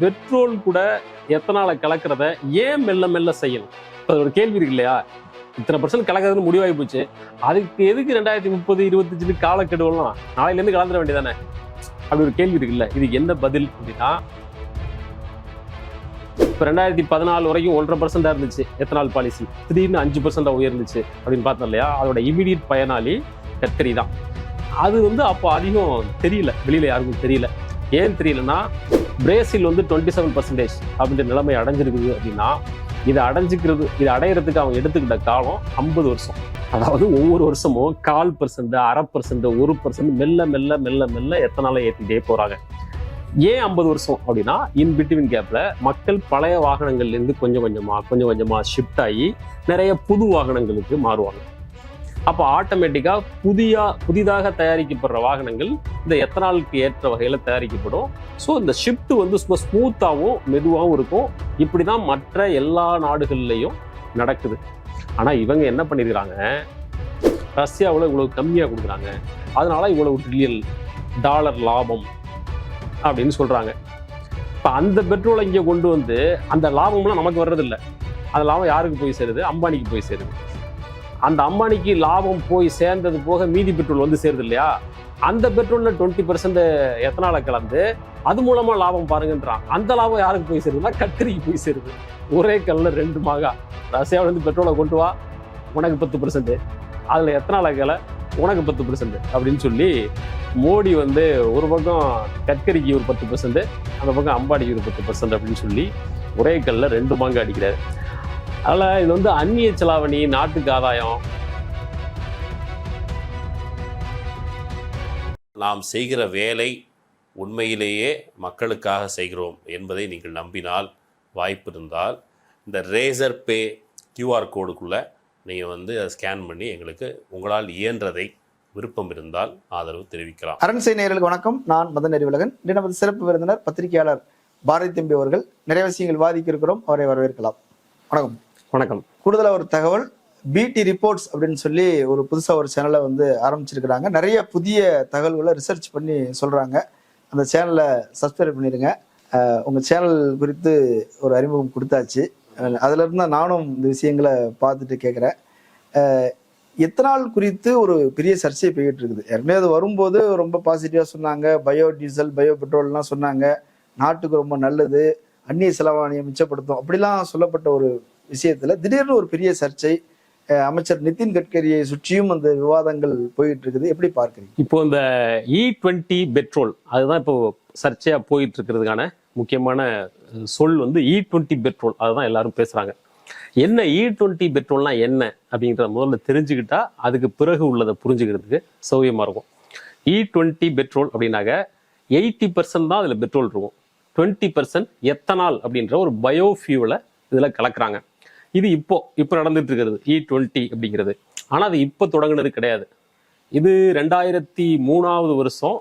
Petrol கூட எத்தனால கலக்கிறத ஏன் மெல்ல மெல்ல செய்யணும்? அது ஒரு கேள்வி இருக்கு இல்லையா? இத்தனை பர்சன்ட் கலக்கிறதுன்னு முடிவாகி போச்சு. அதுக்கு எதுக்கு ரெண்டாயிரத்தி முப்பது இருபத்தஞ்சு காலக்கெடுவலாம் நாளையிலேருந்து கலந்துட வேண்டியதானே? அப்படி ஒரு கேள்வி இருக்குல்ல. இதுக்கு என்ன பதில் அப்படின்னா இப்போ ரெண்டாயிரத்தி பதினாலு வரைக்கும் ஒன்றரை பர்சண்டாக இருந்துச்சு எத்தனால் பாலிசி திடீர்னு அஞ்சு பர்சன்டா உயர்ந்துச்சு அப்படின்னு பார்த்தோம் இல்லையா? அதோட இமீடியட் பயனாளி கத்திரி தான். அது வந்து அப்போ அதிகம் தெரியல. வெளியில யாருக்கும் தெரியல. ஏன் தெரியலன்னா பிரேசில் வந்து டுவெண்ட்டி செவன் பர்சன்டேஜ் அப்படின்ற நிலைமை அடைஞ்சிருக்குது அப்படின்னா இதை அடைஞ்சிக்கிறது இதை அடையிறதுக்கு அவங்க எடுத்துக்கிட்ட காலம் ஐம்பது வருஷம். அதாவது ஒவ்வொரு வருஷமும் கால் பர்சன்ட் அரை பர்சன்ட் ஒரு பர்சன்ட் மெல்ல மெல்ல மெல்ல மெல்ல எத்தனால ஏற்றிட்டே போகிறாங்க ஏன் ஐம்பது வருஷம் அப்படின்னா இன் பிட்வீன் கேப்பில் மக்கள் பழைய வாகனங்கள்லேருந்து கொஞ்சம் கொஞ்சமாக கொஞ்சம் கொஞ்சமாக ஷிஃப்ட் ஆகி நிறைய புது வாகனங்களுக்கு மாறுவாங்க. அப்போ ஆட்டோமேட்டிக்காக புதியா புதிதாக தயாரிக்கப்படுற வாகனங்கள் இந்த எத்தனாலுக்கு ஏற்ற வகையில் தயாரிக்கப்படும்? ஸோ இந்த ஷிஃப்ட் வந்து சும்மா ஸ்மூத்தாகவும் மெதுவாகவும் இருக்கும். இப்படி தான் மற்ற எல்லா நாடுகள்லையும் நடக்குது. ஆனால் இவங்க என்ன பண்ணிருக்கிறாங்க? ரஷ்யாவில் இவ்வளவு கம்மியாக கொடுக்குறாங்க. அதனால இவ்வளவு ட்ரில்லியன் டாலர் லாபம் அப்படின்னு சொல்கிறாங்க இப்போ அந்த பெட்ரோலை இங்கே கொண்டு வந்து அந்த லாபம்லாம் நமக்கு வர்றதில்ல. அந்த லாபம் யாருக்கு போய் சேருது? அம்பானிக்கு போய் சேருது. அந்த அம்பானிக்கு லாபம் போய் சேர்ந்தது போக மீதி பெட்ரோல் வந்து சேருது இல்லையா? அந்த பெட்ரோலில் டுவெண்ட்டி பர்சன்ட் எத்தனால கலந்து அது மூலமாக லாபம் பாருங்கன்றான். அந்த லாபம் யாருக்கு போய் சேருதுன்னா கத்திரிக்கு போய் சேருது. ஒரே கல்ல ரெண்டு மாகா ரஷ்யாவிலேருந்து பெட்ரோலை கொண்டு வா உனக்கு பத்து பர்சன்ட் அதில் எத்தனால கலை உனக்கு பத்து பர்சன்ட் அப்படின்னு சொல்லி மோடி வந்து ஒரு பக்கம் கட்கரிக்கு ஒரு பத்து பர்சன்ட் அந்த பக்கம் அம்பாடிக்கு ஒரு பத்து பர்சன்ட் அப்படின்னு சொல்லி ஒரே கல்ல ரெண்டு மாங்க அடிக்கிறார். அதில் இது வந்து அந்நிய செலாவணி நாட்டுக்கு ஆதாயம். நாம் செய்கிற வேலை உண்மையிலேயே மக்களுக்காக செய்கிறோம் என்பதை நீங்கள் நம்பினால் வாய்ப்பு இருந்தால் இந்த ரேசர் பே கியூஆர் கோடுக்குள்ளே நீங்கள் வந்து அதை ஸ்கேன் பண்ணி எங்களுக்கு உங்களால் இயன்றதை விருப்பம் இருந்தால் ஆதரவு தெரிவிக்கலாம். அரண்சை நேயர்களுக்கு வணக்கம். நான் மதன் அறிவுலகன் இன்று நமது சிறப்பு விருந்தினர் பத்திரிகையாளர் பாரதி தம்பி அவர்கள் நிறைய விஷயங்கள் வாதிக்க இருக்கிறோம் அவரை வரவேற்கலாம். வணக்கம். வணக்கம். கூடுதலாக ஒரு தகவல் பிடி ரிப்போர்ட்ஸ் அப்படின்னு சொல்லி ஒரு புதுசா ஒரு சேனலை வந்து ஆரம்பிச்சிருக்கிறாங்க. நிறைய புதிய தகவல்களை ரிசர்ச் பண்ணி சொல்றாங்க. அந்த சேனலை சப்ஸ்கிரைப் பண்ணிடுங்க உங்கள் உங்க சேனல் குறித்து ஒரு அறிமுகம் கொடுத்தாச்சு. அஹ் அதுல இருந்து தான் நானும் இந்த விஷயங்களை பார்த்துட்டு கேட்குறேன் எத்தனால் குறித்து ஒரு பெரிய சர்ச்சை போய்கிட்டு இருக்குது. ஏற்கனவே அது வரும்போது ரொம்ப பாசிட்டிவா சொன்னாங்க. பயோ டீசல் பயோ பெட்ரோல்லாம் சொன்னாங்க. நாட்டுக்கு ரொம்ப நல்லது. அந்நிய செலவாணியை மிச்சப்படுத்தும். அப்படிலாம் சொல்லப்பட்ட ஒரு விஷயத்துல திடீர்னு ஒரு பெரிய சர்ச்சை அமைச்சர் நிதின் கட்கரியை சுற்றியும் அந்த விவாதங்கள் போயிட்டு இருக்குது எப்படி பார்க்குறீங்க? இப்போ இந்த இ டுவெண்ட்டி பெட்ரோல் அதுதான் இப்போ சர்ச்சையா போயிட்டு இருக்கிறதுக்கான முக்கியமான சொல் வந்து இ டுவெண்ட்டி பெட்ரோல் அதுதான் எல்லாரும் பேசுறாங்க. என்ன இ டுவெண்ட்டி பெட்ரோல்னா என்ன அப்படிங்கிறத முதல்ல தெரிஞ்சுக்கிட்டா அதுக்கு பிறகு உள்ளதை புரிஞ்சுக்கிறதுக்கு சௌகரியமா இருக்கும். இ டுவெண்ட்டி பெட்ரோல் அப்படின்னாக்க எயிட்டி பர்சன்ட் தான் அதில் பெட்ரோல் இருக்கும். டுவெண்ட்டி பர்சன்ட் எத்தனால் அப்படின்ற ஒரு பயோஃபியூலை இதில் கலக்குறாங்க. இது இப்போ இப்போ நடந்துட்டு இருக்கிறது இ டுவெண்ட்டி அப்படிங்கிறது. ஆனால் அது இப்போ தொடங்குனது கிடையாது. இது ரெண்டாயிரத்தி மூணாவது வருஷம்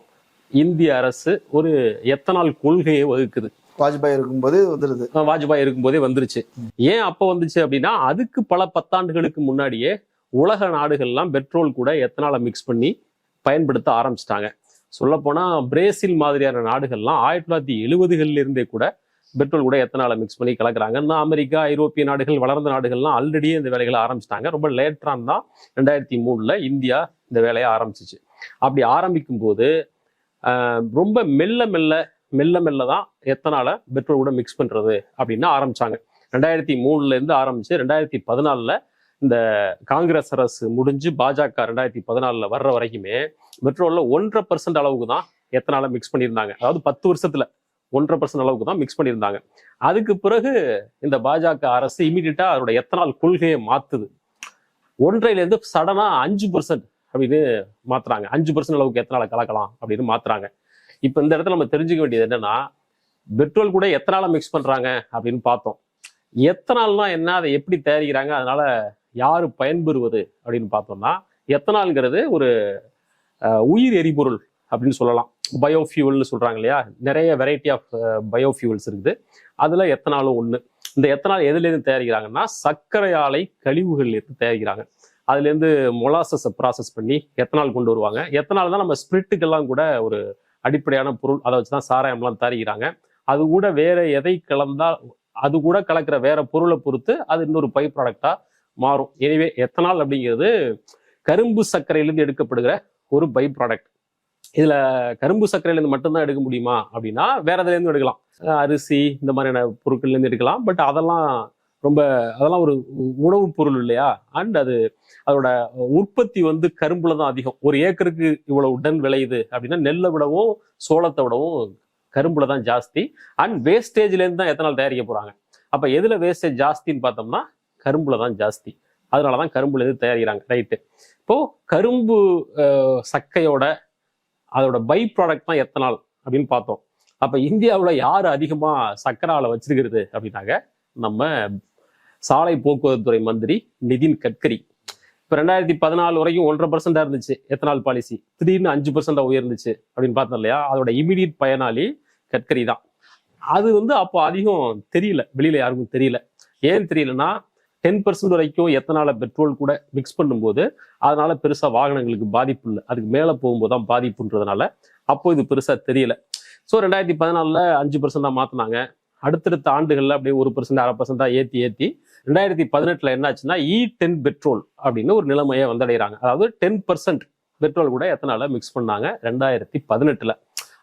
இந்திய அரசு ஒரு எத்தனால் கொள்கையை வகுக்குது. வாஜ்பாய் இருக்கும்போது வந்துருது. வாஜ்பாய் இருக்கும்போதே வந்துருச்சு. ஏன் அப்போ வந்துச்சு அப்படின்னா அதுக்கு பல பத்தாண்டுகளுக்கு முன்னாடியே உலக நாடுகள்லாம் பெட்ரோல் கூட எத்தனால மிக்ஸ் பண்ணி பயன்படுத்த ஆரம்பிச்சிட்டாங்க. சொல்லப்போனா பிரேசில் மாதிரியான நாடுகள்லாம் ஆயிரத்தி தொள்ளாயிரத்தி எழுபதுகள்ல இருந்தே கூட பெட்ரோல் கூட எத்தனால மிக்ஸ் பண்ணி கலக்குறாங்க. இன்னும் அமெரிக்கா ஐரோப்பிய நாடுகள் வளர்ந்த நாடுகள்லாம் ஆல்ரெடியே இந்த வேலைகளை ஆரம்பிச்சிட்டாங்க. ரொம்ப லேட்டரான் தான் ரெண்டாயிரத்தி மூணுல இந்தியா இந்த வேலையை ஆரம்பிச்சிச்சு. அப்படி ஆரம்பிக்கும் போது ரொம்ப மெல்ல மெல்ல மெல்ல மெல்ல தான் எத்தனால பெட்ரோல் கூட மிக்ஸ் பண்றது அப்படின்னு ஆரம்பிச்சாங்க. ரெண்டாயிரத்தி மூணுல இருந்து ஆரம்பிச்சு ரெண்டாயிரத்தி பதினாலுல இந்த காங்கிரஸ் அரசு முடிஞ்சு பாஜக ரெண்டாயிரத்தி பதினாலுல வர்ற வரைக்குமே பெட்ரோல்ல ஒன்றரை பர்சன்ட் அளவுக்கு தான் எத்தனால மிக்ஸ் பண்ணியிருந்தாங்க. அதாவது பத்து வருஷத்துல. ஒன்றரை பர்சன்ட் அளவுக்கு தான் மிக்ஸ் பண்ணியிருந்தாங்க. அதுக்கு பிறகு இந்த பாஜக அரசு இமீடியட்டா அதோட எத்தனால் கொள்கையை மாத்துது. ஒன்றையிலேருந்து சடனாக சடனா அஞ்சு பர்சன்ட் அப்படின்னு மாத்துறாங்க. அஞ்சு பர்சன்ட் அளவுக்கு எத்தனால கலக்கலாம் அப்படின்னு மாத்துறாங்க. இப்போ இந்த இடத்துல நம்ம தெரிஞ்சுக்க வேண்டியது என்னன்னா பெட்ரோல் கூட எத்தனால மிக்ஸ் பண்றாங்க அப்படின்னு பார்த்தோம். எத்தனால்னா என்ன? அதை எப்படி தயாரிக்கிறாங்க? அதனால யாரு பயன்பெறுவது அப்படின்னு பார்த்தோம்னா எத்தனால்ங்கிறது ஒரு உயிர் எரிபொருள் அப்படின்னு சொல்லலாம். பயோஃபியூவல்னு சொல்கிறாங்க இல்லையா? நிறைய வெரைட்டி ஆஃப் பயோஃபியூவல்ஸ் இருக்குது. அதில் எத்தனாலும் ஒன்று இந்த எத்தனால் எதுலேருந்து தயாரிக்கிறாங்கன்னா சர்க்கரை ஆலை கழிவுகள்லேருந்து தயாரிக்கிறாங்க. அதுலேருந்து மொலாசஸை ப்ராசஸ் பண்ணி எத்தனால் கொண்டு வருவாங்க. எத்தனால் தான் நம்ம ஸ்பிரிட்டுக்கெல்லாம் கூட ஒரு அடிப்படையான பொருள் அதை வச்சு தான் சாராயம்லாம் தயாரிக்கிறாங்க. அது கூட வேற எதை கலந்தால் அது கூட கலக்கிற வேற பொருளை பொறுத்து அது இன்னொரு பை ப்ராடக்டாக மாறும். எனவே எத்தனால் அப்படிங்கிறது கரும்பு சர்க்கரையிலிருந்து எடுக்கப்படுகிற ஒரு பை ப்ராடக்ட் இதுல கரும்பு சர்க்கரையிலேருந்து மட்டும்தான் எடுக்க முடியுமா அப்படின்னா வேற எதுலேருந்து எடுக்கலாம். அரிசி இந்த மாதிரியான பொருட்கள்ல இருந்து எடுக்கலாம். பட் அதெல்லாம் ரொம்ப அதெல்லாம் ஒரு உணவுப் பொருள் இல்லையா? அண்ட் அது அதோட உற்பத்தி வந்து கரும்புல தான் அதிகம். ஒரு ஏக்கருக்கு இவ்வளவு உடன் விளையுது அப்படின்னா நெல்லை விடவும் சோளத்தை விடவும் கரும்புல தான் ஜாஸ்தி. அண்ட் வேஸ்டேஜ்லேருந்து தான் எத்தனால் தயாரிக்க போறாங்க? அப்ப எதுல வேஸ்டேஜ் ஜாஸ்தின்னு பார்த்தோம்னா கரும்புல தான் ஜாஸ்தி. அதனால தான் கரும்புல இருந்து தயாரிக்கிறாங்க? ரைட்டு இப்போ கரும்பு சக்கையோட அதோட பை ப்ராடக்ட் தான் எத்தனால் அப்படின்னு பார்த்தோம். அப்போ இந்தியாவில் யார் அதிகமாக சக்கரை ஆலை வச்சிருக்கிறது அப்படின்னாக்க நம்ம சாலை போக்குவரத்துறை மந்திரி நிதின் கட்கரி. இப்போ ரெண்டாயிரத்தி பதினாலு வரைக்கும் ஒன்றரை பர்சண்டாக இருந்துச்சு எத்தனால் பாலிசி திடீர்னு அஞ்சு பர்சண்டாக உயர்ந்துச்சு அப்படின்னு பார்த்தோம் இல்லையா? அதோட இமீடியட் பயனாளி கட்கரி தான். அது வந்து அப்போ அதிகம் தெரியல. வெளியில யாருக்கும் தெரியல. ஏன் தெரியலன்னா டென் பர்சன்ட் வரைக்கும் எத்தனால பெட்ரோல் கூட மிக்ஸ் பண்ணும்போது அதனால பெருசா வாகனங்களுக்கு பாதிப்பு இல்லை. அதுக்கு மேலே போகும்போது தான் பாதிப்புன்றதுனால அப்போ இது பெருசா தெரியல. ஸோ ரெண்டாயிரத்தி பதினாலில் அஞ்சு பர்சன்டா மாற்றினாங்க அடுத்தடுத்த ஆண்டுகளில் அப்படியே ஒரு பர்சன்ட் அரை பர்சன்டா ஏற்றி ஏற்றி ரெண்டாயிரத்தி பதினெட்டில் என்னாச்சுன்னா இ டென் பெட்ரோல் அப்படின்னு ஒரு நிலைமையை வந்தடைகிறாங்க. அதாவது டென் பர்சன்ட் பெட்ரோல் கூட எத்தனால மிக்ஸ் பண்ணாங்க? ரெண்டாயிரத்தி பதினெட்டில்.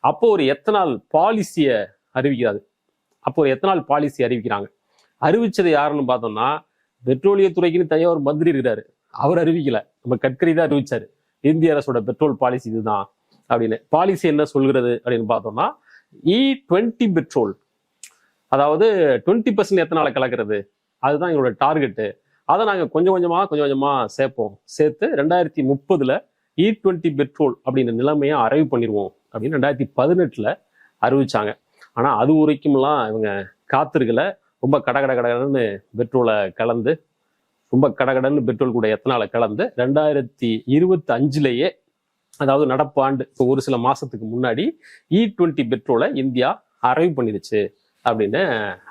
அப்போ ஒரு எத்தனால் பாலிசியை அறிவிக்கிறாரு அப்போ ஒரு எத்தனால் பாலிசி அறிவிக்கிறாங்க. அறிவிச்சது யாருன்னு பார்த்தோம்னா பெட்ரோலியத்துறைக்குன்னு தனியாக ஒரு மந்திரி இருக்கிறாரு. அவர் அறிவிக்கல. நம்ம கட்கரி தான் அறிவிச்சாரு. இந்திய அரசோட பெட்ரோல் பாலிசி இதுதான் அப்படின்னு. பாலிசி என்ன சொல்கிறது அப்படின்னு பார்த்தோம்னா e இ டுவெண்ட்டி பெட்ரோல். அதாவது டுவெண்ட்டி பர்சன்ட் எத்தனால கலக்கிறது? அதுதான் எங்களோட டார்கெட்டு. அதை நாங்கள் கொஞ்சம் கொஞ்சமாக கொஞ்சம் கொஞ்சமாக சேர்ப்போம். சேர்த்து ரெண்டாயிரத்தி முப்பதுல e இ டுவெண்ட்டி பெட்ரோல் அப்படின்ற நிலைமையை அறிவு பண்ணிடுவோம் அப்படின்னு ரெண்டாயிரத்தி பதினெட்டில் அறிவிச்சாங்க. ஆனால் அது வரைக்கும்லாம் இவங்க காத்திருக்கலை. ரொம்ப கட கட கடன்னு பெட்ரோலை கலந்து ரொம்ப கடகடன்னு பெட்ரோல் கூட எத்தனால கலந்து ரெண்டாயிரத்தி இருபத்தி அஞ்சுலேயே அதாவது நடப்பு ஆண்டு இப்போ ஒரு சில மாசத்துக்கு முன்னாடி இ டுவெண்ட்டி பெட்ரோலை இந்தியா அரைவ் பண்ணிடுச்சு அப்படின்னு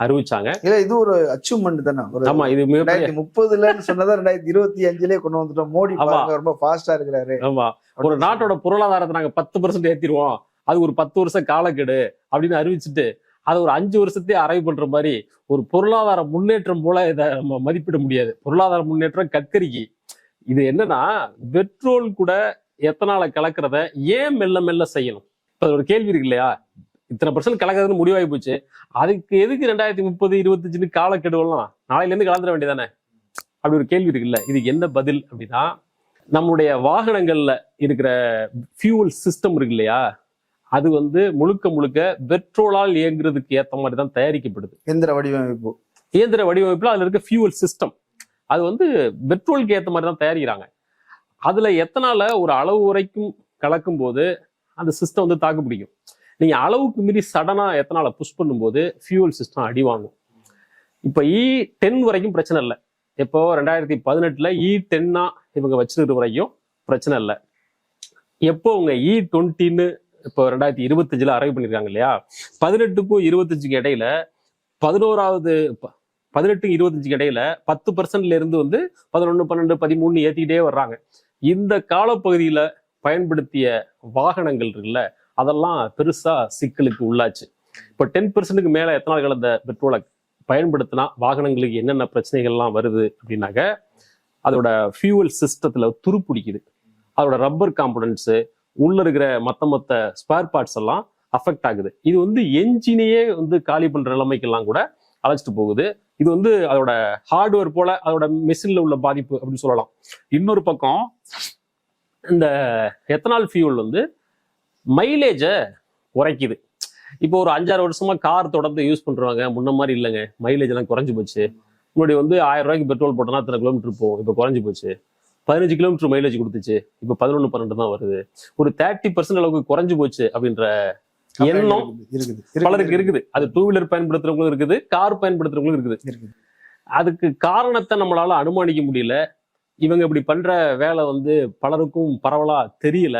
அறிவிச்சாங்க. இல்ல இது ஒரு அச்சீவ்மெண்ட் தானே. ஆமா இது ரெண்டாயிரத்தி முப்பதுலன்னு சொன்னதா ரெண்டாயிரத்தி இருபத்தி அஞ்சுலயே கொண்டு வந்துட்டோம். மோடி ரொம்ப ஃபாஸ்டா இருக்கிறாரு. ஆமா. ஒரு நாட்டோட பொருளாதாரத்தை நாங்க பத்து பர்சன்ட் ஏத்திடுவோம். அது ஒரு பத்து வருஷம் காலக்கெடு அப்படின்னு அறிவிச்சுட்டு அதை ஒரு அஞ்சு வருஷத்தையே அரைவ் பண்ற மாதிரி ஒரு பொருளாதார முன்னேற்றம் போல இதை நம்ம மதிப்பிட முடியாது. பொருளாதார முன்னேற்றம் கற்கரிக்கு இது என்னன்னா பெட்ரோல் கூட எத்தனால கலக்கிறத ஏன் மெல்ல மெல்ல செய்யணும்? இப்ப ஒரு கேள்வி இருக்கு இல்லையா? இத்தனை பர்சன்ட் கலக்கிறதுன்னு முடிவாகி போச்சு. அதுக்கு எதுக்கு ரெண்டாயிரத்தி முப்பது இருபத்தஞ்சுன்னு காலக்கெடுவலாம் நாளையில இருந்து கலந்துட வேண்டியதானே? அப்படி ஒரு கேள்வி இருக்குல்ல. இதுக்கு என்ன பதில் அப்படின்னா நம்முடைய வாகனங்கள்ல இருக்கிற ஃபியூல் சிஸ்டம் இருக்கு இல்லையா? அது வந்து முழுக்க முழுக்க பெட்ரோலால் இயங்குறதுக்கு ஏத்த மாதிரி தான் தயாரிக்கப்படுது. எந்திர வடிவமைப்பு. இயந்திர வடிவமைப்புல அதுல இருக்க ஃபியூவல் சிஸ்டம் அது வந்து பெட்ரோலுக்கு ஏத்த மாதிரி தான் தயாரிக்கிறாங்க. அதுல எத்தனால ஒரு அளவு வரைக்கும் கலக்கும் போது அந்த சிஸ்டம் வந்து தாக்கு பிடிக்கும். நீங்க அளவுக்கு மீறி சடனா எத்தனால புஷ் பண்ணும்போது ஃபியூவல் சிஸ்டம் அடி வாங்கும். இப்போ இ டென் வரைக்கும் பிரச்சனை இல்லை. இப்போ ரெண்டாயிரத்தி பதினெட்டுல இ டென்னா இவங்க வச்சிருக்கிற வரைக்கும் பிரச்சனை இல்லை. எப்போ உங்க இ டுவெண்ட்டின்னு இப்போ ரெண்டாயிரத்தி இருபத்தஞ்சில் அரைவ் பண்ணியிருக்காங்க இல்லையா? பதினெட்டுக்கும் இருபத்தஞ்சுக்கு இடையில பதினோராவது ப- பதினெட்டு இருபத்தஞ்சுக்கு இடையில பத்து பர்சன்ட்ல இருந்து வந்து பதினொன்று பன்னெண்டு பதிமூணு ஏற்றிக்கிட்டே வர்றாங்க. இந்த காலப்பகுதியில் பயன்படுத்திய வாகனங்கள் இருக்குல்ல அதெல்லாம் பெருசா சிக்கலுக்கு உள்ளாச்சு. இப்போ டென் பெர்சன்ட்டுக்கு மேல எத்தனால் கலந்த பெட்ரோலை பயன்படுத்தினா வாகனங்களுக்கு என்னென்ன பிரச்சனைகள்லாம் வருது அப்படின்னாக்க அதோட ஃபியூவல் சிஸ்டத்துல துருப்பிடிக்குது. அதோட ரப்பர் காம்பனன்ட்ஸு உள்ள இருக்கிற மற்ற மொத்த ஸ்பேர் பார்ட்ஸ் எல்லாம் அஃபெக்ட் ஆகுது. இது வந்து என்ஜினையே வந்து காலி பண்ற நிலைமைக்கெல்லாம் கூட அழைச்சிட்டு போகுது. இது வந்து அதோட ஹார்ட்வேர் போல அதோட மெஷின்ல உள்ள பாதிப்பு அப்படின்னு சொல்லலாம். இன்னொரு பக்கம் இந்த எத்தனால் ஃபியூல் வந்து மைலேஜை குறைக்குது. இப்போ ஒரு அஞ்சாறு வருஷமா கார் தொடர்ந்து யூஸ் பண்றவங்க முன்ன மாதிரி இல்லைங்க. மைலேஜ் எல்லாம் குறைஞ்சு போச்சு. முன்னாடி வந்து ஆயிரம் ரூபாய்க்கு பெட்ரோல் போட்டோம்னா அத்தனை கிலோமீட்டர் போகும். இப்போ குறைஞ்சு போச்சு. பதினஞ்சு கிலோமீட்டர் மைலேஜ் கொடுத்துச்சு. இப்போ பதினொன்று பன்னெண்டு தான் வருது. ஒரு தேர்ட்டி பர்சன்ட் அளவுக்கு குறைஞ்சு போச்சு அப்படின்ற எண்ணம் இருக்குது பலருக்கு இருக்குது. அது டூ வீலர் பயன்படுத்துறவங்களும் இருக்குது கார் பயன்படுத்துறவங்களும் இருக்குது. அதுக்கு காரணத்தை நம்மளால அனுமானிக்க முடியல. இவங்க இப்படி பண்ற வேலை வந்து பலருக்கும் பரவலா தெரியல.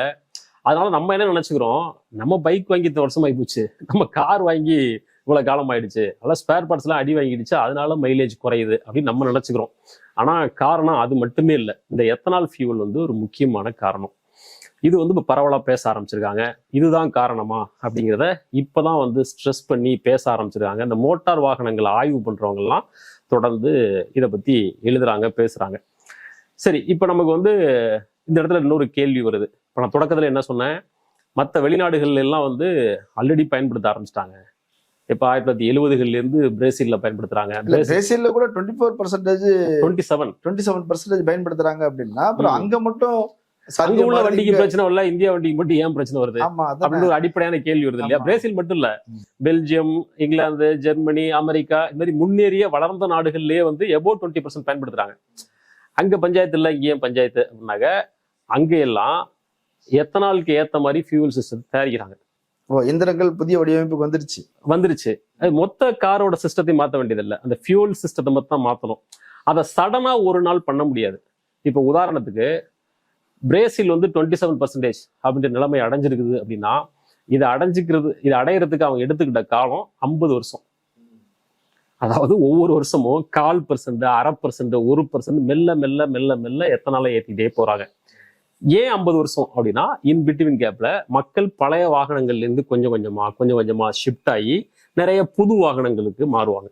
அதனால நம்ம என்ன நினைச்சுக்கிறோம்? நம்ம பைக் வாங்கி வருஷம் ஆகி போச்சு. நம்ம கார் வாங்கி இவ்வளவு காலம் ஆயிடுச்சு அதெல்லாம் ஸ்பேர் பார்ட்ஸ் எல்லாம் அடி வாங்கிடுச்சு. அதனால மைலேஜ் குறையுது அப்படின்னு நம்ம நினைச்சுக்கிறோம். ஆனா காரணம் அது மட்டுமே இல்லை. இந்த எத்தனால் ஃபியூவல் வந்து ஒரு முக்கியமான காரணம். இது வந்து இப்போ பரவலாக பேச ஆரம்பிச்சிருக்காங்க. இதுதான் காரணமா அப்படிங்கிறத இப்போதான் வந்து ஸ்ட்ரெஸ் பண்ணி பேச ஆரம்பிச்சிருக்காங்க. இந்த மோட்டார் வாகனங்களை ஆய்வு பண்றவங்கலாம் தொடர்ந்து இதை பத்தி எழுதுறாங்க பேசுறாங்க. சரி இப்போ நமக்கு வந்து இந்த இடத்துல இன்னொரு கேள்வி வருது. இப்போ நான் தொடக்கத்தில் என்ன சொன்னேன்? மற்ற வெளிநாடுகள் எல்லாம் வந்து ஆல்ரெடி பயன்படுத்த ஆரம்பிச்சிட்டாங்க. இப்போ ஆயிரத்தி தொள்ளாயிரத்தி எழுபதுகள்லேருந்து பிரேசிலில் பயன்படுத்துறாங்க. இல்ல பிரேசில்ல கூட twenty four percentage twenty seven twenty seven percentage பயன்படுத்துறாங்க அப்படின்னா அப்புறம். அங்க மட்டும் அங்க உள்ள வண்டிக்கு பிரச்சனை வரல இந்தியா வண்டிக்கு மட்டும் ஏன் பிரச்சனை வருது? அப்படின்னு ஒரு அடிப்படையான கேள்வி வருது இல்லையா. பிரேசில் மட்டும் இல்ல. பெல்ஜியம் இங்கிலாந்து ஜெர்மனி அமெரிக்கா இந்த மாதிரி முன்னேறிய வளர்ந்த நாடுகள்லயே வந்து எபோ டுவெண்ட்டி பர்சன்ட் பயன்படுத்துறாங்க. அங்க பஞ்சாயத்து இல்ல இங்க ஏன் பஞ்சாயத்து அப்படின்னாக்க அங்க எல்லாம் எத்தனாலுக்கு ஏத்த மாதிரி ஃபியூல் சிஸ்டம் தயாரிக்கிறாங்க. ஓ எந்திரங்கள் புதிய வடிவமைப்புக்கு வந்துருச்சு. வந்துருச்சு. அது மொத்த காரோட சிஸ்டத்தையும் மாற்ற வேண்டியதில்லை. அந்த ஃபியூல் சிஸ்டத்தை மட்டும் தான் மாற்றணும் அதை சடனாக ஒரு நாள் பண்ண முடியாது. இப்போ உதாரணத்துக்கு பிரேசில் வந்து டுவெண்ட்டி செவன் பர்சன்டேஜ் அப்படின்ற நிலைமை அடைஞ்சிருக்குது அப்படின்னா இதை அடைஞ்சிக்கிறது இதை அடையிறதுக்கு அவங்க எடுத்துக்கிட்ட காலம் ஐம்பது வருஷம். அதாவது ஒவ்வொரு வருஷமும் கால் பர்சன்ட் அரை பர்சன்ட் ஒரு பர்சன்ட் மெல்ல மெல்ல மெல்ல மெல்ல எத்தனால ஏற்றிக்கிட்டே போறாங்க. ஏன் ஐம்பது வருஷம் அப்படின்னா இன் பிட்வீன் கேப்ல மக்கள் பழைய வாகனங்கள்லேருந்து கொஞ்சம் கொஞ்சமா கொஞ்சம் கொஞ்சமா ஷிஃப்ட் ஆகி நிறைய புது வாகனங்களுக்கு மாறுவாங்க.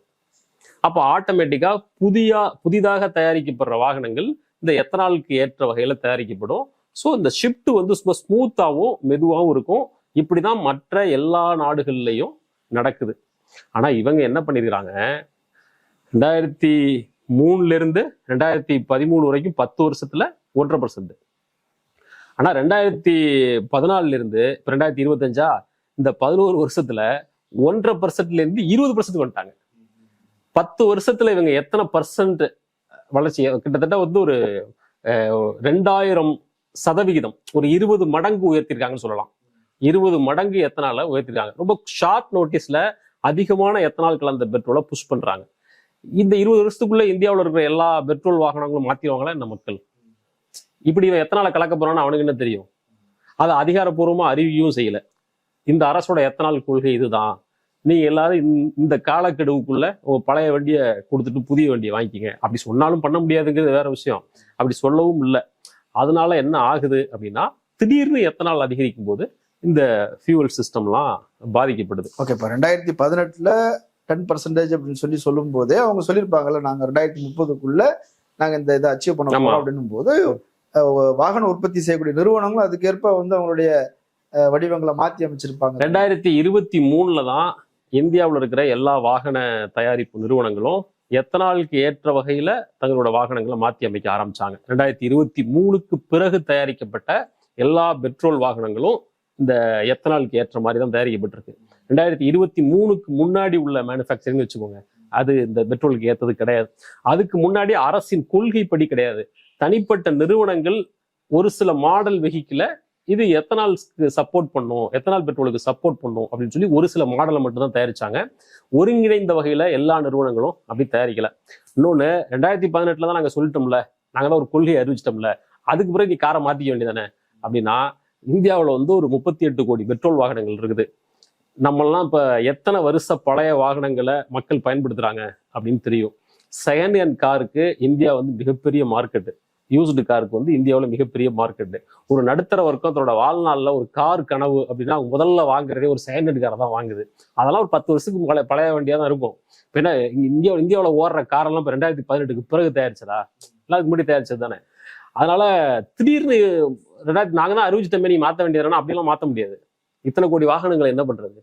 அப்போ ஆட்டோமேட்டிக்கா புதிய புதிதாக தயாரிக்கப்படுற வாகனங்கள் இந்த எத்தனாலுக்கு ஏற்ற வகையில தயாரிக்கப்படும். ஸோ இந்த ஷிஃப்ட் வந்து சும்மா ஸ்மூத்தாகவும் மெதுவாகவும் இருக்கும். இப்படி தான் மற்ற எல்லா நாடுகள்லையும் நடக்குது. ஆனால் இவங்க என்ன பண்ணிருக்கிறாங்க? ரெண்டாயிரத்தி மூணுலேருந்து ரெண்டாயிரத்தி பதிமூணு வரைக்கும் பத்து வருஷத்தில் ஒன்றரை பர்சன்ட் ஆனா ரெண்டாயிரத்தி பதினாலுல இருந்து இப்ப ரெண்டாயிரத்தி இருபத்தஞ்சா இந்த பதினோரு வருஷத்துல ஒன்றரை பர்சன்ட்ல இருந்து இருபது பர்சன்ட் வந்துட்டாங்க. பத்து வருஷத்துல இவங்க எத்தனை பர்சன்ட் வளர்ச்சி? கிட்டத்தட்ட வந்து ஒரு ரெண்டாயிரம் சதவிகிதம். ஒரு இருபது மடங்கு உயர்த்திருக்காங்கன்னு சொல்லலாம். இருபது மடங்கு எத்தனால உயர்த்திருக்காங்க. ரொம்ப ஷார்ட் நோட்டீஸ்ல அதிகமான எத்தனால் கலந்த பெட்ரோலை புஷ் பண்றாங்க. இந்த இருபது வருஷத்துக்குள்ள இந்தியாவில் இருக்கிற எல்லா பெட்ரோல் வாகனங்களும் மாத்திடுவாங்களா இந்த மக்கள்? இப்படி இவன் எத்தனால கலக்க போறான்னு அவனுக்கு என்ன தெரியும்? அதை அதிகாரப்பூர்வமா அறிவியும் செய்யல. இந்த அரசோட எத்தனால் கொள்கை இதுதான். நீங்க எல்லாரும் இந்த- காலக்கெடுவுக்குள்ள உங்க பழைய வண்டியை கொடுத்துட்டு புதிய வண்டியை வாங்கிக்கிங்க. அப்படி சொன்னாலும் பண்ண முடியாதுங்கிறது வேற விஷயம். அப்படி சொல்லவும் இல்லை. அதனால என்ன ஆகுது அப்படின்னா திடீர்னு எத்தனால் அதிகரிக்கும் போது இந்த ஃபியூவல் சிஸ்டம்லாம் பாதிக்கப்படுது. ஓகே இப்போ ரெண்டாயிரத்தி பதினெட்டுல டென் பர்சன்டேஜ் அப்படின்னு சொல்லி சொல்லும் போதே அவங்க சொல்லியிருப்பாங்கல்ல நாங்க ரெண்டாயிரத்தி முப்பதுக்குள்ள நாங்க இந்த இதை அச்சீவ் பண்ண அப்படின்னும் போது வாகனம் வாகன உற்பத்தி செய்யக்கூடிய நிறுவனங்களும் அதுக்கேற்ப வந்து அவங்களுடைய வடிவங்களை மாத்தி அமைச்சிருப்பாங்க. ரெண்டாயிரத்தி இருபத்தி மூணுல தான் இந்தியாவில் இருக்கிற எல்லா வாகன தயாரிப்பு நிறுவனங்களும் எத்தனாலுக்கு ஏற்ற வகையில தங்களோட வாகனங்களை மாற்றி அமைக்க ஆரம்பிச்சாங்க. ரெண்டாயிரத்தி இருபத்தி மூணுக்கு பிறகு தயாரிக்கப்பட்ட எல்லா பெட்ரோல் வாகனங்களும் இந்த எத்தனாலுக்கு ஏற்ற மாதிரி தான் தயாரிக்கப்பட்டிருக்கு. ரெண்டாயிரத்தி இருபத்தி மூணுக்கு முன்னாடி உள்ள மேனுஃபேக்சரிங் வச்சுக்கோங்க. அது இந்த பெட்ரோலுக்கு ஏற்றது கிடையாது. அதுக்கு முன்னாடி அரசின் கொள்கைப்படி கிடையாது. தனிப்பட்ட நிறுவனங்கள் ஒரு சில மாடல் வெஹிக்கிளை இது எத்தனால்க்கு சப்போர்ட் பண்ணும்? எத்தனால் பெட்ரோலுக்கு சப்போர்ட் பண்ணும்? அப்படின்னு சொல்லி ஒரு சில மாடலை மட்டும் தான் தயாரிச்சாங்க. ஒருங்கிணைந்த வகையில எல்லா நிறுவனங்களும் அப்படி தயாரிக்கல. இன்னொன்னு ரெண்டாயிரத்தி பதினெட்டுல தான் நாங்க சொல்லிட்டோம்ல நாங்க தான் ஒரு கொள்கையை அறிவிச்சிட்டோம்ல அதுக்கு பிறகு நீ காரை மாத்திக்க வேண்டியதானே அப்படின்னா இந்தியாவில் வந்து ஒரு முப்பத்தி எட்டு கோடி பெட்ரோல் வாகனங்கள் இருக்குது. நம்மெல்லாம் இப்போ எத்தனை வருஷ பழைய வாகனங்களை மக்கள் பயன்படுத்துறாங்க அப்படின்னு தெரியும். செகண்ட் ஹேண்ட் காருக்கு இந்தியா வந்து மிகப்பெரிய மார்க்கெட்டு யூஸ்டு காருக்கு வந்து இந்தியாவில் மிகப்பெரிய மார்க்கெட்டு ஒரு நடுத்தர வர்க்கம் தன்னோட வாழ்நாளில் ஒரு கார் கனவு அப்படின்னா முதல்ல வாங்குறதே ஒரு செகண்ட் காரை தான் வாங்குது. அதெல்லாம் ஒரு பத்து வருஷத்துக்கு பழைய பழைய வண்டியாக தான் இருக்கும். இப்போ என்ன இங்கே இந்தியா இந்தியாவில் ஓடுற காரெல்லாம் இப்போ ரெண்டாயிரத்தி பதினெட்டுக்கு பிறகு தயாரிச்சதா? எல்லாம் அதுக்கு முன்னாடி தயாரிச்சது தானே? அதனால திடீர்னு ரெண்டாயிரத்தி நாங்கள் தான் அறிவிச்சிட்டமே நீ மாற்ற வேண்டியதுனா அப்படிலாம் மாற்ற முடியாது. இத்தனை கோடி வாகனங்களை என்ன பண்றது?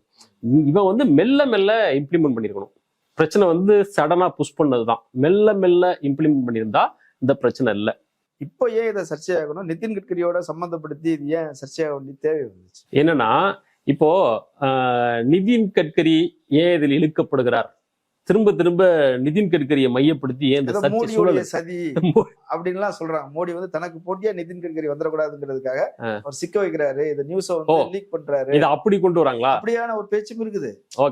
இவன் வந்து மெல்ல மெல்ல இம்ப்ளிமெண்ட் பண்ணியிருக்கணும் பிரச்சனை வந்து சடனா புஷ் பண்ணது தான் மெல்ல மெல்ல இம்ப்ளிமெண்ட் பண்ணியிருந்தா இந்த பிரச்சனை இல்லை. இப்போ ஏன் இதை சர்ச்சையாகணும்? நிதின் கட்கரியோட சம்மந்தப்படுத்தி இது ஏன் சர்ச்சையாக வேண்டிய தேவை வந்துச்சு? என்னன்னா இப்போ நிதின் கட்கரி ஏன் இதில் இழுக்கப்படுகிறார்? திரும்ப திரும்ப நிதின் கட்கரியை மையப்படுத்தி ஏன் இந்த மோடியுடைய சதி அப்படின்லாம் சொல்றாங்க. மோடி வந்து தனக்கு போட்டியா நிதின் கட்கரி வந்துடக்கூடாதுங்கிறதுக்காக. அவர் சிக்க வைக்கிறாரு. இந்த நியூஸ லீக் பண்றாரு. இதை அப்படி கொண்டு வராங்களா? அப்படியான ஒரு பேச்சும் இருக்குது.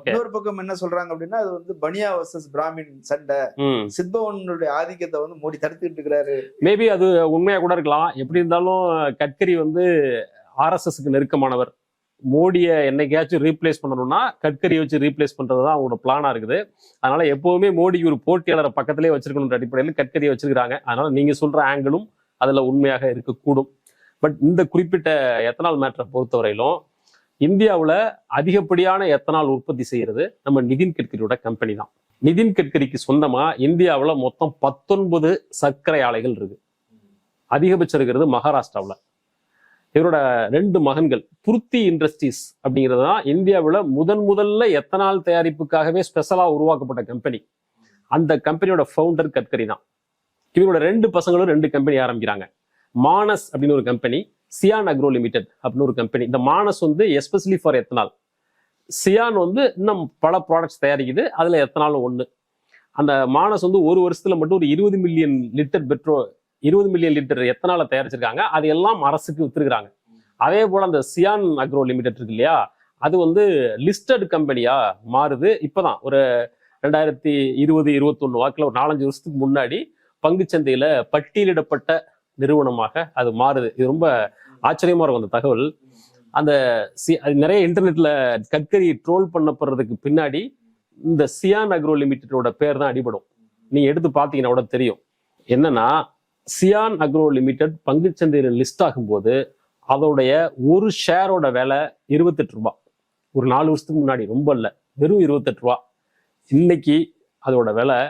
இன்னொரு பக்கம் என்ன சொல்றாங்க அப்படின்னா அது வந்து பனியா வர்சஸ் பிராமின் சண்டை. சித்பவனுடைய ஆதிக்கத்தை வந்து மோடி தடுத்துட்டு இருக்கிறாரு. மேபி அது உண்மையா கூட இருக்கலாம். எப்படி இருந்தாலும் கட்கரி வந்து ஆர்எஸ்எஸ்க்கு நெருக்கமானவர். மோடியை என்னைக்காச்சும் ரீப்ளேஸ் பண்ணணும்னா கட்கரியை வச்சு ரீப்ளேஸ் பண்றது தான் அவங்களோட பிளானாக இருக்குது. அதனால எப்போவுமே மோடி ஒரு போட்டியாளரை பக்கத்திலே வச்சிருக்கணுன்ற அடிப்படையில் கட்கரியை வச்சிருக்காங்க அதனால நீங்க சொல்ற ஆங்கிளும் அதுல உண்மையாக இருக்கக்கூடும். பட் இந்த குறிப்பிட்ட எத்தனால் மேட்டரை பொறுத்தவரையிலும் இந்தியாவில் அதிகப்படியான எத்தனால் உற்பத்தி செய்யறது நம்ம நிதின் கட்கரியோட கம்பெனி தான். நிதின் கட்கரிக்கு சொந்தமா இந்தியாவில் மொத்தம் பத்தொன்பது சர்க்கரை ஆலைகள் இருக்குது அதிகபட்சம் இருக்கிறது மகாராஷ்டிராவில். இவரோட ரெண்டு மகன்கள் புருத்தி இண்டஸ்ட்ரீஸ் அப்படிங்கிறது தான் இந்தியாவில் முதன் முதல்ல எத்தனால் தயாரிப்புக்காகவே ஸ்பெஷலாக உருவாக்கப்பட்ட கம்பெனி அந்த கம்பெனியோட ஃபவுண்டர் கட்கரி தான். இவரோட ரெண்டு பசங்களும் ரெண்டு கம்பெனி ஆரம்பிக்கிறாங்க. மானஸ் அப்படின்னு ஒரு கம்பெனி சியான் அக்ரோ லிமிடெட் அப்படின்னு ஒரு கம்பெனி இந்த மானஸ் வந்து எஸ்பெஷலி ஃபார் எத்தனால் சியான் வந்து இன்னும் பல ப்ராடக்ட்ஸ் தயாரிக்குது. அதுல எத்தனாலும் ஒன்று அந்த மானஸ் வந்து ஒரு வருஷத்துல மட்டும் ஒரு இருபது மில்லியன் லிட்டர் பெட்ரோல் இருபது மில்லியன் லிட்டர் எத்தனால தயாரிச்சிருக்காங்க? அது எல்லாம் அரசுக்கு வித்துருக்குறாங்க. அதே போல அந்த சியான் அக்ரோ லிமிடெட் இருக்கு இல்லையா? அது வந்து லிஸ்டட் கம்பெனியா மாறுது. இப்போதான் ஒரு ரெண்டாயிரத்தி இருபது இருபத்தொன்னு வாக்கில் ஒரு நாலஞ்சு வருஷத்துக்கு முன்னாடி பங்குச்சந்தையில பட்டியலிடப்பட்ட நிறுவனமாக அது மாறுது. இது ரொம்ப ஆச்சரியமா இருக்கும் அந்த தகவல். அந்த சி அது நிறைய இன்டர்நெட்ல கட்கரி ட்ரோல் பண்ணப்படுறதுக்கு பின்னாடி இந்த சியான் அக்ரோ லிமிடெடோட பேர் தான் அடிபடும். நீங்க எடுத்து பார்த்தீங்கன்னா கூட தெரியும். என்னன்னா சியான் அக்ரோ லிமிடெட் பங்குச்சந்தையில் லிஸ்ட் ஆகும்போது அதோடைய ஒரு ஷேரோட விலை இருபத்தெட்டு ரூபா. ஒரு நாலு வருஷத்துக்கு முன்னாடி ரொம்ப இல்லை வெறும் இருபத்தெட்டு ரூபா. இன்னைக்கு அதோட விலை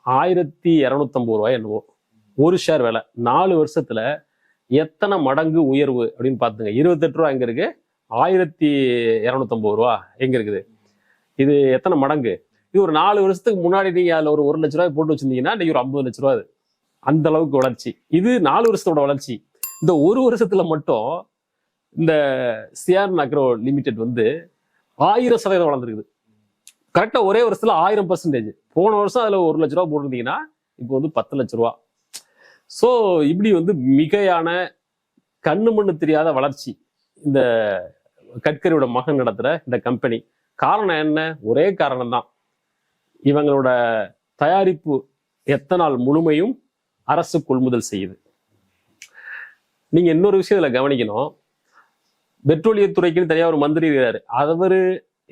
ஆயிரத்தி இரநூத்தம்பது ரூபாய் என்னவோ. ஒரு ஷேர் விலை. நாலு வருஷத்துல எத்தனை மடங்கு உயர்வு அப்படின்னு பார்த்துங்க. இருபத்தெட்டு ரூபா எங்க இருக்கு? ஆயிரத்தி இரநூத்தம்பது ரூபா எங்க இருக்குது? இது எத்தனை மடங்கு? இது ஒரு நாலு வருஷத்துக்கு முன்னாடி நீங்க அதுல ஒரு ஒரு லட்ச ரூபாய் போட்டு வச்சிருந்தீங்கன்னா இன்னைக்கு ஒரு ஐம்பது லட்ச ரூபா அது. அந்த அளவுக்கு வளர்ச்சி. இது நாலு வருஷத்தோட வளர்ச்சி. இந்த ஒரு வருஷத்துல மட்டும் இந்த சியான் அக்ரோ லிமிடெட் வந்து ஆயிரம் சதவீதம் வளர்ந்துருக்குது. கரெக்டா ஒரே வருஷத்துல ஆயிரம் பர்சன்டேஜ் போன வருஷம் அதுல ஒரு லட்ச ரூபா போட்டிருந்தீங்கன்னா இப்போ வந்து பத்து லட்ச ரூபா. ஸோ இப்படி வந்து மிகையான கண்ணு மண்ணு தெரியாத வளர்ச்சி இந்த கட்கரியோட மகன் நடத்துகிற இந்த கம்பெனி காரணம் என்ன? ஒரே காரணம் தான் இவங்களோட தயாரிப்பு எத்தனால் முழுமையும் அரசு கொள்முதல் செய்யுது. நீங்க இன்னொரு விஷயம் இதுல கவனிக்கணும். பெட்ரோலியத்துறைக்குன்னு தனியாக ஒரு மந்திரி இருக்காரு. அவர்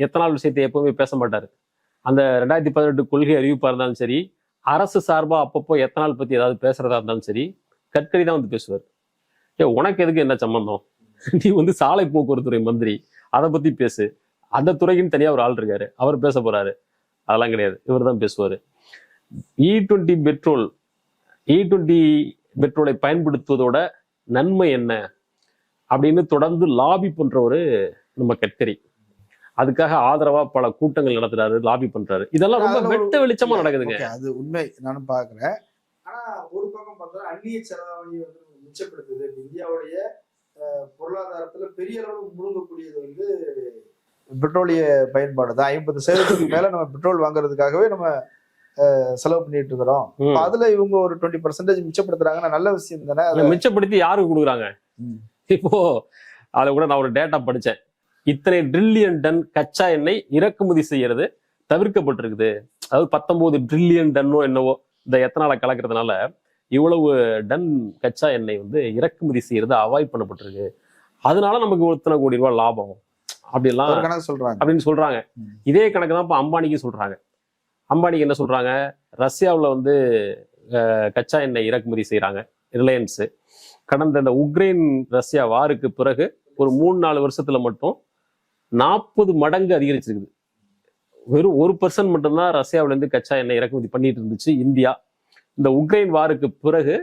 எத்தனால் விஷயத்தை எப்பவுமே பேச மாட்டார். அந்த ரெண்டாயிரத்தி பதினெட்டு கொள்கை அறிவிப்பாக இருந்தாலும் சரி அரசு சார்பாக அப்பப்போ எத்தனால் பற்றி ஏதாவது பேசுறதா இருந்தாலும் சரி கட்கரி தான் வந்து பேசுவார். ஏ உனக்கு எதுக்கு என்ன சம்பந்தம்? நீ வந்து சாலை போக்குவரத்துறை மந்திரி அதை பற்றி பேசு. அந்த துறைக்குன்னு தனியாக ஒரு ஆள் இருக்காரு. அவர் பேச போறாரு. அதெல்லாம் கிடையாது. இவர் தான் பேசுவார். E e twenty petrol E twenty பெட்ரோலை பயன்படுத்துவதோட நன்மை என்ன? அப்படின்னு தொடர்ந்து லாபி பண்றவரு நம்ம கட்கரி. அதுக்காக ஆதரவா பல கூட்டங்கள் நடத்துறாரு லாபி பண்றாரு. இதெல்லாம் ரொம்ப வெட்ட வெளிச்சமா நடக்குதுங்க. அது உண்மை. நானும் பாக்குறேன் ஆனா ஒரு பக்கம் பார்த்தா அந்நிய செலவாணி வந்து மிச்சப்படுத்துது. இந்தியாவுடைய பொருளாதாரத்துல பெரிய அளவு முழுங்கக்கூடியது வந்து பெட்ரோலிய பயன்பாடு தான் ஐம்பது சதவீதத்துக்கு மேல நம்ம பெட்ரோல் வாங்குறதுக்காகவே நம்ம செலவு பண்ணிட்டு இருக்கிறோம். அதுல இவங்க ஒரு டுவெண்ட்டி பர்சன்டேஜ் மிச்சப்படுத்துறாங்கன்னா நல்ல விஷயம் தானே? மிச்சப்படுத்தி யாருக்கு கொடுக்குறாங்க. இப்போ அதை கூட நான் ஒரு டேட்டா படிச்சேன். இத்தனை ட்ரில்லியன் டன் கச்சா எண்ணெய் இறக்குமதி செய்யறது தவிர்க்கப்பட்டிருக்குது. அதாவது பத்தொன்பது ட்ரில்லியன் டன்னோ என்னவோ இந்த எத்தனால கலக்கிறதுனால இவ்வளவு டன் கச்சா எண்ணெய் வந்து இறக்குமதி செய்யறது அவாய்ட் பண்ணப்பட்டிருக்கு. அதனால நமக்கு இத்தனை கோடி ரூபாய் லாபம். அப்படிலாம் கணக்கு சொல்றாங்க. அப்படின்னு சொல்றாங்க. இதே கணக்கு தான் இப்போ அம்பானிக்கு சொல்றாங்க. அம்பானிக்கு என்ன சொல்றாங்க? ரஷ்யாவில் வந்து கச்சா எண்ணெய் இறக்குமதி செய்கிறாங்க ரிலையன்ஸு. கடந்த இந்த உக்ரைன் ரஷ்யா வாருக்கு பிறகு ஒரு மூணு நாலு வருஷத்தில் மட்டும் நாற்பது மடங்கு அதிகரிச்சிருக்குது. வெறும் ஒரு பர்சன்ட் மட்டும்தான் ரஷ்யாவிலேருந்து கச்சா எண்ணெய் இறக்குமதி பண்ணிட்டு இருந்துச்சு இந்தியா. இந்த உக்ரைன் வாருக்கு பிறகு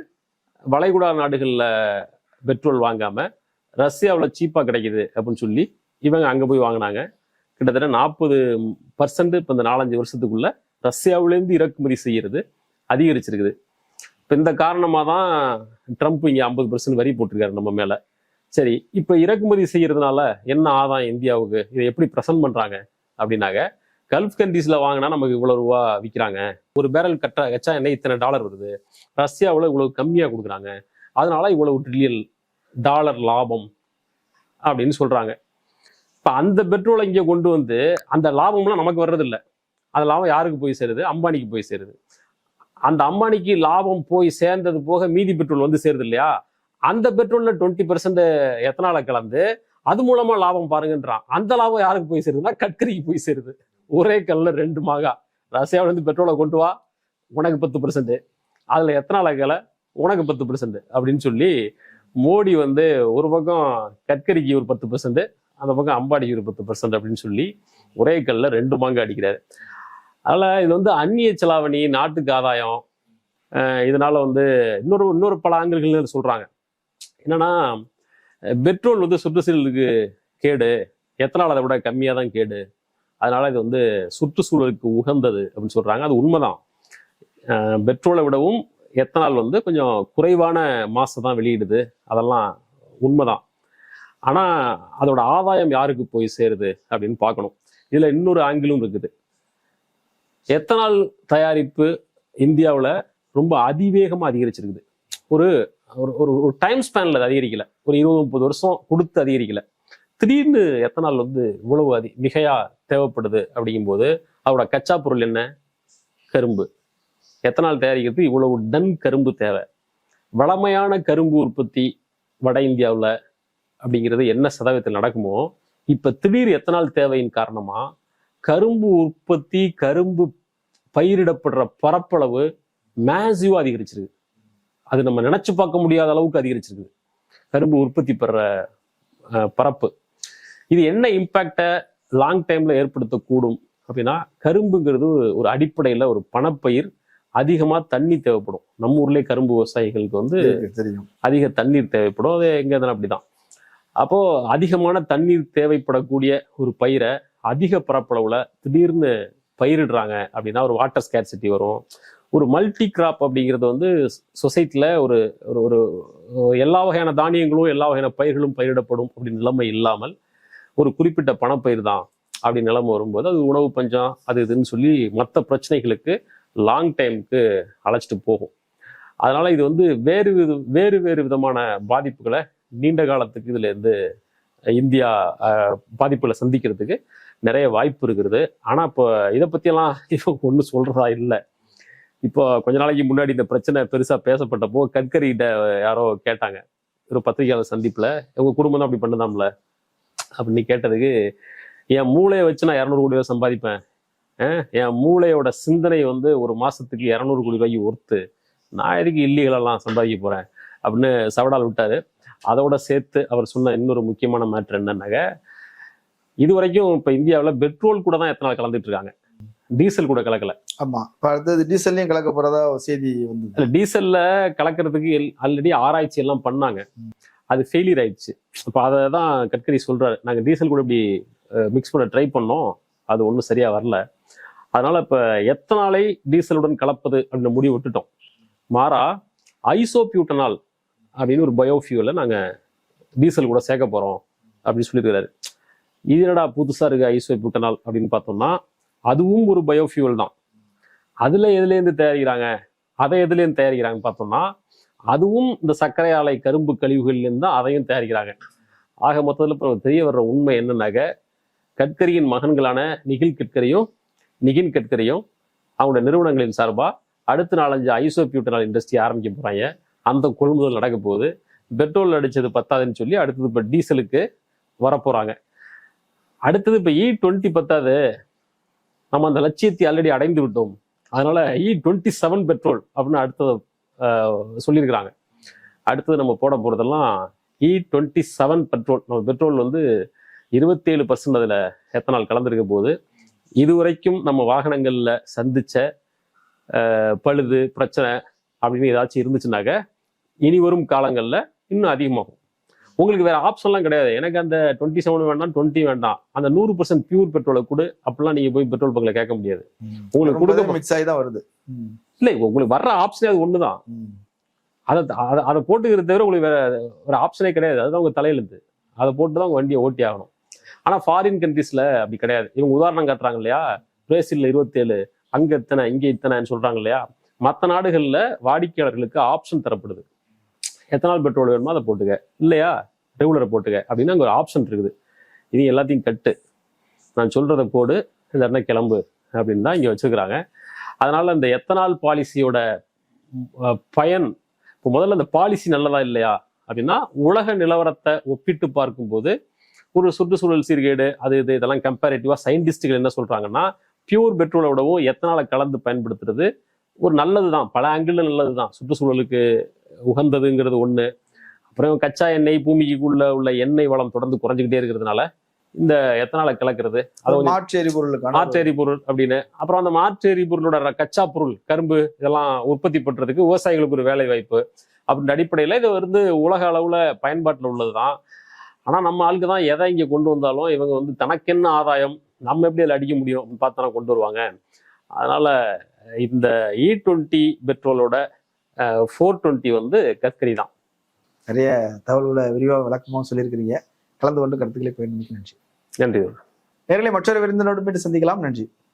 வளைகுடா நாடுகளில் பெட்ரோல் வாங்காமல் ரஷ்யாவில் சீப்பாக கிடைக்குது அப்படின்னு சொல்லி இவங்க அங்கே போய் வாங்கினாங்க. கிட்டத்தட்ட நாற்பது பர்சன்ட் இப்போ இந்த நாலஞ்சு வருஷத்துக்குள்ளே ரஷ்யாவிலேருந்து இறக்குமதி செய்கிறது அதிகரிச்சிருக்குது. இப்போ இந்த காரணமாக தான் ட்ரம்ப் இங்கே ஐம்பது பர்சன்ட் வரி போட்டிருக்காரு நம்ம மேலே. சரி இப்போ இறக்குமதி செய்கிறதுனால என்ன ஆதாயம் இந்தியாவுக்கு? இதை எப்படி ப்ரெசன்ட் பண்ணுறாங்க அப்படின்னாக்க கல்ஃப் கண்ட்ரீஸில் வாங்கினா நமக்கு இவ்வளோ ரூபா விற்கிறாங்க ஒரு பேரல் கட்ட கச்சா எண்ணெய் இத்தனை டாலர் வருது. ரஷ்யாவில் இவ்வளவு கம்மியாக கொடுக்குறாங்க. அதனால இவ்வளவு ட்ரில்லியன் டாலர் லாபம் அப்படின்னு சொல்கிறாங்க இப்போ அந்த பெட்ரோலை இங்கே கொண்டு வந்து அந்த லாபம்லாம் நமக்கு வர்றதில்லை. அது லாபம் யாருக்கு போய் சேருது? அம்பானிக்கு போய் சேருது. அந்த அம்பானிக்கு லாபம் போய் சேர்ந்தது போக மீதி பெட்ரோல் வந்து சேருது இல்லையா? அந்த பெட்ரோல்ல டுவெண்ட்டி பர்சன்ட் எத்தனால கலந்து அது மூலமா லாபம் பாருங்கன்றான் அந்த லாபம் யாருக்கு போய் சேருதுன்னா கட்கரிக்கு போய் சேருது. ஒரே கல்ல ரெண்டு மாகா. ரஷ்யாவில இருந்து பெட்ரோலை கொண்டு வா உனக்கு பத்து பர்சன்ட். அதுல எத்தனால கலை? உனக்கு பத்து பர்சன்ட் அப்படின்னு சொல்லி மோடி வந்து ஒரு பக்கம் கட்கரிக்கு ஒரு பத்து பர்சன்ட் அந்த பக்கம் அம்பாடிக்கு ஒரு பத்து பர்சன்ட் அப்படின்னு சொல்லி ஒரே கல்ல ரெண்டு மாங்க அடிக்கிறாரு. அதில் இது வந்து அந்நிய செலாவணி நாட்டுக்கு ஆதாயம். இதனால் வந்து இன்னொரு இன்னொரு பல ஆங்கிள்கள் சொல்கிறாங்க என்னென்னா பெட்ரோல் வந்து சுற்றுச்சூழலுக்கு கேடு. எத்தனால் அதை விட கம்மியாக தான் கேடு. அதனால் இது வந்து சுற்றுச்சூழலுக்கு உகந்தது அப்படின்னு சொல்கிறாங்க அது உண்மைதான். பெட்ரோலை விடவும் எத்தனால் வந்து கொஞ்சம் குறைவான மாசு தான் வெளியிடுது. அதெல்லாம் உண்மைதான். ஆனால் அதோட ஆதாயம் யாருக்கு போய் சேருது அப்படின்னு பார்க்கணும். இதில் இன்னொரு ஆங்கிலும் இருக்குது. எத்தனால் தயாரிப்பு இந்தியாவில் ரொம்ப அதிவேகமாக அதிகரிச்சிருக்குது. ஒரு ஒரு ஒரு ஒரு டைம் ஸ்பேனில் அது அதிகரிக்கல. ஒரு இருபது முப்பது வருஷம் கொடுத்து அதிகரிக்கல. திடீர்னு எத்தனால் வந்து இவ்வளவு அதி மிகையா தேவைப்படுது அப்படிங்கும்போது அதோட கச்சா பொருள் என்ன? கரும்பு. எத்தனால் தயாரிக்கிறது? இவ்வளவு டன் கரும்பு தேவை. வளமையான கரும்பு உற்பத்தி வட இந்தியாவில் அப்படிங்கிறது என்ன சதவீதத்தில் நடக்குமோ இப்போ திடீர் எத்தனால் தேவையின் காரணமாக கரும்பு உற்பத்தி கரும்பு பயிரிடப்படுற பரப்பளவு மேசிவா அதிகரிச்சிருக்கு. அது நம்ம நினைச்சு பார்க்க முடியாத அளவுக்கு அதிகரிச்சிருக்கு கரும்பு உற்பத்தி பெற பரப்பு. இது என்ன இம்பேக்டை லாங் டைம்ல ஏற்படுத்தக்கூடும் அப்படின்னா கரும்புங்கிறது ஒரு அடிப்படையில ஒரு பணப்பயிர். அதிகமா தண்ணி தேவைப்படும். நம்ம ஊர்லயே கரும்பு விவசாயிகளுக்கு வந்து தெரியும். அதிக தண்ணீர் தேவைப்படும். அது எங்க இருந்தாலும் அப்படிதான். அப்போ அதிகமான தண்ணீர் தேவைப்படக்கூடிய ஒரு பயிரை அதிக பரப்பளவுல திடீர்னு பயிரிடுறாங்க அப்படின்னா ஒரு வாட்டர் ஸ்கேர்சிட்டி வரும். ஒரு மல்டி கிராப் அப்படிங்கிறது வந்து சொசைட்டில ஒரு ஒரு ஒரு எல்லா வகையான தானியங்களும் எல்லா வகையான பயிர்களும் பயிரிடப்படும் அப்படின்னு நிலைமை இல்லாமல் ஒரு குறிப்பிட்ட பணப்பயிர் தான் அப்படி நிலைமை வரும்போது அது உணவு பஞ்சம் அது இதுன்னு சொல்லி மற்ற பிரச்சனைகளுக்கு லாங் டைமுக்கு அழைச்சிட்டு போகும். அதனால இது வந்து வேறு வித வேறு வேறு விதமான பாதிப்புகளை நீண்ட காலத்துக்கு இதுல இருந்து இந்தியா பாதிப்புகளை சந்திக்கிறதுக்கு நிறைய வாய்ப்பு இருக்கிறது ஆனால் இப்போ இதை பற்றியெல்லாம் இவங்க ஒன்றும் சொல்கிறதா இல்லை. இப்போ கொஞ்ச நாளைக்கு முன்னாடி இந்த பிரச்சனை பெருசாக பேசப்பட்டப்போ கட்கரிகிட்ட யாரோ கேட்டாங்க. ஒரு பத்திரிகையாளர் சந்திப்பில் உங்கள் குடும்பம் தான் அப்படி பண்ணுதாம்ல? அப்படின்னு கேட்டதுக்கு என் மூளையை வச்சு நான் இரநூறு கோடி ரூபாய் சம்பாதிப்பேன். என் மூளையோட சிந்தனை வந்து ஒரு மாதத்துக்கு இரநூறு கோடி ரூபாய்க்கு ஒர்த்து நான் எதுக்கு இல்லீகலெல்லாம் சம்பாதிக்க போகிறேன் அப்படின்னு சவடால் விட்டாரு. அதோட சேர்த்து அவர் சொன்ன இன்னொரு முக்கியமான மேட்ரு என்னன்னாக்க இது வரைக்கும் இப்போ இந்தியாவில் பெட்ரோல் கூட தான் எத்தனை கலந்துட்டு இருக்காங்க. டீசல் கூட கலக்கல. ஆமா. இப்ப அடுத்தது டீசல்லையும் கலக்க போறதா செய்தி வந்தது. இல்ல டீசல்ல கலக்கிறதுக்கு ஆல்ரெடி ஆராய்ச்சி எல்லாம் பண்ணாங்க. அது ஃபெயிலியர் ஆயிடுச்சு. இப்போ அதை தான் கட்கரி சொல்றாரு. நாங்க டீசல் கூட இப்படி மிக்ஸ் பண்ண ட்ரை பண்ணோம். அது ஒன்றும் சரியா வரல. அதனால இப்ப எத்தனாலை டீசலுடன் கலப்பது அப்படின்னு முடிவு விட்டுட்டோம். மாறா ஐசோபியூட்டனால் அப்படின்னு ஒரு பயோஃபியூல நாங்க டீசல் கூட சேர்க்க போறோம் அப்படின்னு சொல்லியிருக்காரு இது என்னடா புதுசா இருக்கு புட்டனால் அப்படின்னு பார்த்தோம்னா அதுவும் ஒரு பயோஃபியூல் தான். அதில் எதுலேருந்து தயாரிக்கிறாங்க? அதை எதுலேருந்து தயாரிக்கிறாங்கன்னு பார்த்தோம்னா அதுவும் இந்த சர்க்கரை ஆலை கரும்பு கழிவுகள்லேருந்து தான் அதையும் தயாரிக்கிறாங்க. ஆக மொத்தத்தில் இப்போ தெரிய வர்ற உண்மை என்னன்னாக்க கட்கரியின் மகன்களான நிகில் கட்கரியும் நிகின் கட்கரியும் அவங்களோட நிறுவனங்களின் சார்பாக அடுத்த நாலஞ்சு ஐசோபியூட்டனால் இண்டஸ்ட்ரி ஆரம்பிக்க போகிறாங்க அந்த கொள்முதல் நடக்க போகுது. பெட்ரோல் அடித்தது பத்தாதுன்னு சொல்லி அடுத்தது இப்போ டீசலுக்கு வரப்போகிறாங்க அடுத்தது இப்போ இ டுவெண்ட்டி பத்தாது. நம்ம அந்த லட்சியத்தை ஆல்ரெடி அடைந்து விட்டோம். அதனால இ டுவெண்ட்டி செவன் பெட்ரோல் அப்படின்னு அடுத்தது சொல்லியிருக்கிறாங்க. அடுத்தது நம்ம போட போறதெல்லாம் இ டுவெண்ட்டி செவன் பெட்ரோல் நம்ம பெட்ரோல் வந்து இருபத்தேழு பர்சன்ட் அதில் எத்தனால் கலந்துருக்க போது இதுவரைக்கும் நம்ம வாகனங்களில் சந்திச்ச பழுது பிரச்சனை அப்படின்னு ஏதாச்சும் இருந்துச்சுனாக்க இனி வரும் காலங்களில் இன்னும் அதிகமாகும். உங்களுக்கு வேற ஆப்ஷன்லாம் கிடையாது. எனக்கு அந்த டுவெண்ட்டி செவன் வேண்டாம் டுவெண்ட்டி வேண்டாம். அந்த நூறு பர்சன்ட் பியூர் பெட்ரோலை கூட. அப்படிலாம் நீங்க போய் பெட்ரோல் பங்கில் கேட்க முடியாது. உங்களுக்கு கொடுக்க மிக்ஸ் ஆகி தான் வருது இல்லை உங்களுக்கு வர்ற ஆப்ஷனே அது ஒண்ணுதான். ம். அதை அதை போட்டுக்கிறது தவிர உங்களுக்கு வேற வேற ஆப்ஷனே கிடையாது. அதுதான் உங்க தலையெழுத்து. அதை போட்டு தான் உங்க வண்டியை ஓட்டி ஆகணும். ஆனா ஃபாரின் கண்ட்ரீஸ்ல அப்படி கிடையாது. இவங்க உதாரணம் காட்டுறாங்க இல்லையா? பிரேசில்ல இருபத்தேழு அங்க இத்தனை இங்க இத்தனைன்னு சொல்றாங்க இல்லையா? மற்ற நாடுகள்ல வாடிக்கையாளர்களுக்கு ஆப்ஷன் தரப்படுது. எத்தனால் பெட்ரோல் வேணுமோ அதை போட்டுக்க. இல்லையா? ரெகுலரை போட்டுக்க. அப்படின்னு அங்கே ஒரு ஆப்ஷன் இருக்குது. இது எல்லாத்தையும் கட்டு நான் சொல்கிறத போடு. இந்த இடம் கிளம்பு. அப்படின்னு தான் இங்கே வச்சுருக்கிறாங்க. அதனால் இந்த எத்தனால் பாலிசியோட பயன் இப்போ முதல்ல அந்த பாலிசி நல்லதா இல்லையா? அப்படின்னா உலக நிலவரத்தை ஒப்பிட்டு பார்க்கும்போது ஒரு சுற்றுச்சூழல் சீர்கேடு அது இது இதெல்லாம் கம்பேரிட்டிவாக சயின்டிஸ்டுகள் என்ன சொல்கிறாங்கன்னா பியூர் பெட்ரோலை விடவும் எத்தனால கலந்து பயன்படுத்துறது ஒரு நல்லது தான் பல ஆங்கிள் நல்லது தான் சுற்றுச்சூழலுக்கு உகந்ததுங்கிறது ஒண்ணு. அப்புறம் கச்சா எண்ணெய் பூமிக்குள்ள உள்ள எண்ணெய் வளம் தொடர்ந்து குறைஞ்சிக்கிட்டே இருக்கிறதுனால இந்த எத்தனாலை கலக்கிறது அது மாற்று எரிபொருளுக்கான மாற்று எரிபொருள் அப்படின்னு. அப்புறம் அந்த மாற்று எரிபொருளோட கச்சா பொருள் கரும்பு இதெல்லாம் உற்பத்தி பண்றதுக்கு விவசாயிகளுக்கு ஒரு வேலை வாய்ப்பு அப்படின்ற அடிப்படையில் இது வந்து உலக அளவுல பயன்பாட்டில் உள்ளதுதான். ஆனா நம்ம ஆளுக்கு தான் எதை இங்க கொண்டு வந்தாலும் இவங்க வந்து தனக்கென்ன ஆதாயம் நம்ம எப்படி அதில் அடிக்க முடியும் அப்படின்னு பார்த்து தானே கொண்டு வருவாங்க. அதனால இந்த இ டுவெண்ட்டி பெட்ரோலோட ஃபோர் டுவெண்ட்டி வந்து கற்கரி தான். நிறைய தகவல்களை விரிவாக விளக்கமாக சொல்லியிருக்கிறீங்க. கலந்து கொண்டு கருத்துக்களை பயன்படுத்தி நன்றி நன்றி. நேர்களை மற்றொரு விருந்தினோடு மீண்டும் சந்திக்கலாம். நன்றி.